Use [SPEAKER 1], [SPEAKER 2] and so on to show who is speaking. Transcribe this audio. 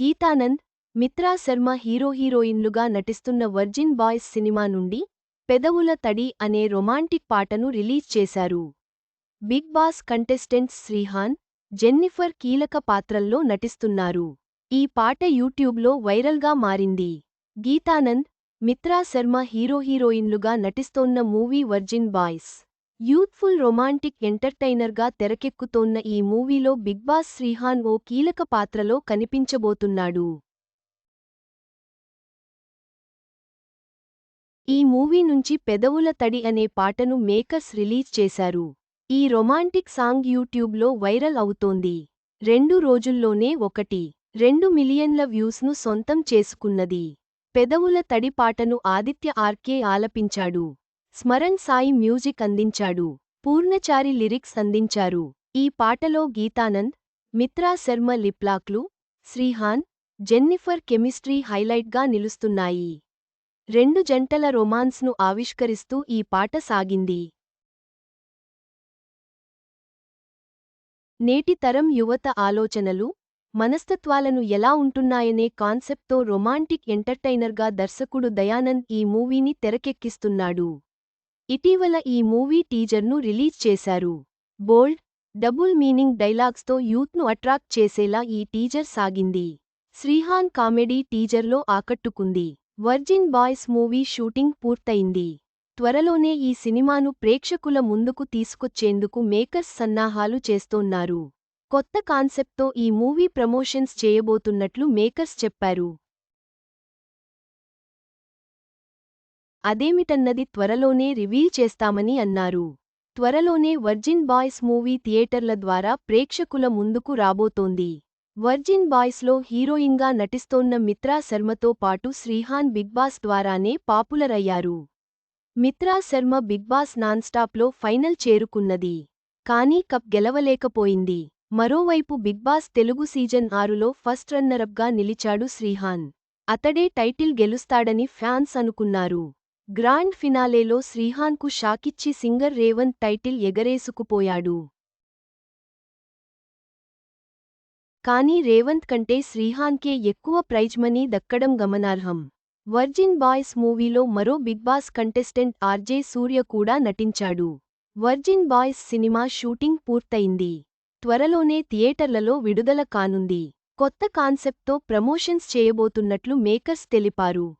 [SPEAKER 1] Geetanand Mitra Sharma hero హీరోయిన్లుగా నటిస్తున్న virgin boys cinema నుండి పెదవుల తడి అనే రొమాంటిక్ పాటను రిలీజ్ చేశారు. Bigg Boss contestants Srihan Jennifer కీలక పాత్రల్లో నటిస్తున్నారు. ఈ పాట యూట్యూబ్లో వైరల్గా మారింది. గీతానంద్ మిత్రా శర్మ హీరో హీరోయిన్లుగా నటిస్తోన్న movie Virgin Boys. Youthful romantic ఎంటర్టైనర్గా తెరకెక్కుతోన్న ఈ మూవీలో బిగ్ బాస్ శ్రీహాన్ ఓ కీలక పాత్రలో కనిపించబోతున్నాడు. ఈ మూవీ నుంచి పెదవుల తడి అనే పాటను మేకర్స్ రిలీజ్ చేశారు. ఈ రొమాంటిక్ సాంగ్ యూట్యూబ్లో వైరల్ అవుతోంది. రెండు రోజుల్లోనే ఒకటి రెండు మిలియన్ల వ్యూస్ను సొంతం చేసుకున్నది. పెదవుల తడి పాటను ఆదిత్య ఆర్కే ఆలపించాడు. స్మరణ్ సాయి మ్యూజిక్ అందించాడు. పూర్ణచారి లిరిక్స్ అందించారు. ఈ పాటలో గీతానంద్ మిత్రా శర్మ లిప్లాక్లు శ్రీహాన్ జెన్నిఫర్ కెమిస్ట్రీ హైలైట్గా నిలుస్తున్నాయి. రెండు జంటల రొమాన్స్ను ఆవిష్కరిస్తూ ఈ పాట సాగింది. నేటి తరం యువత ఆలోచనలు మనస్తత్వాలను ఎలా ఉంటున్నాయనే కాన్సెప్ట్తో రొమాంటిక్ ఎంటర్టైనర్గా దర్శకుడు దయానంద్ ఈ మూవీని తెరకెక్కిస్తున్నాడు. ఇటీవల ఈ మూవీ టీజర్ను రిలీజ్ చేశారు. బోల్డ్ డబుల్ మీనింగ్ డైలాగ్స్తో యూత్ను అట్రాక్ట్ చేసేలా ఈ టీజర్ సాగింది. శ్రీహాన్ కామెడీ టీజర్లో ఆకట్టుకుంది. వర్జిన్ బాయ్స్ మూవీ షూటింగ్ పూర్తయింది. త్వరలోనే ఈ సినిమాను ప్రేక్షకుల ముందుకు తీసుకొచ్చేందుకు మేకర్స్ సన్నాహాలు చేస్తోన్నారు. కొత్త కాన్సెప్ట్తో ఈ మూవీ ప్రమోషన్స్ చేయబోతున్నట్లు మేకర్స్ చెప్పారు. అదేమిటన్నది త్వరలోనే రివీల్ చేస్తామని అన్నారు. త్వరలోనే వర్జిన్ బాయ్స్ మూవీ థియేటర్ల ద్వారా ప్రేక్షకుల ముందుకు రాబోతోంది. వర్జిన్ బాయ్స్లో హీరోయిన్గా నటిస్తోన్న మిత్రా శర్మతో పాటు శ్రీహాన్ బిగ్బాస్ ద్వారానే పాపులర్ అయ్యారు మిత్రా శర్మ బిగ్బాస్ నాన్స్టాప్లో ఫైనల్ చేరుకున్నది. కానీ కప్ గెలవలేకపోయింది. మరోవైపు బిగ్బాస్ తెలుగు సీజన్ ఆరులో ఫస్ట్ రన్నరప్గా నిలిచాడు శ్రీహాన్. అతడే టైటిల్ గెలుస్తాడని ఫ్యాన్స్ అనుకున్నారు. గ్రాండ్ ఫినాలేలో శ్రీహాన్కు షాకిచ్చి సింగర్ రేవంత్ టైటిల్ ఎగరేసుకుపోయాడు. కానీ రేవంత్ కంటే శ్రీహాన్కే ఎక్కువ ప్రైజ్ మనీ దక్కడం గమనార్హం. వర్జిన్ బాయ్స్ మూవీలో మరో Bigg Boss contestant RJ Surya కూడా నటించాడు. వర్జిన్ బాయ్స్ సినిమా షూటింగ్ పూర్తయింది. త్వరలోనే థియేటర్లలో విడుదల కానుంది. కొత్త కాన్సెప్ట్తో ప్రమోషన్స్ చేయబోతున్నట్లు మేకర్స్ తెలిపారు.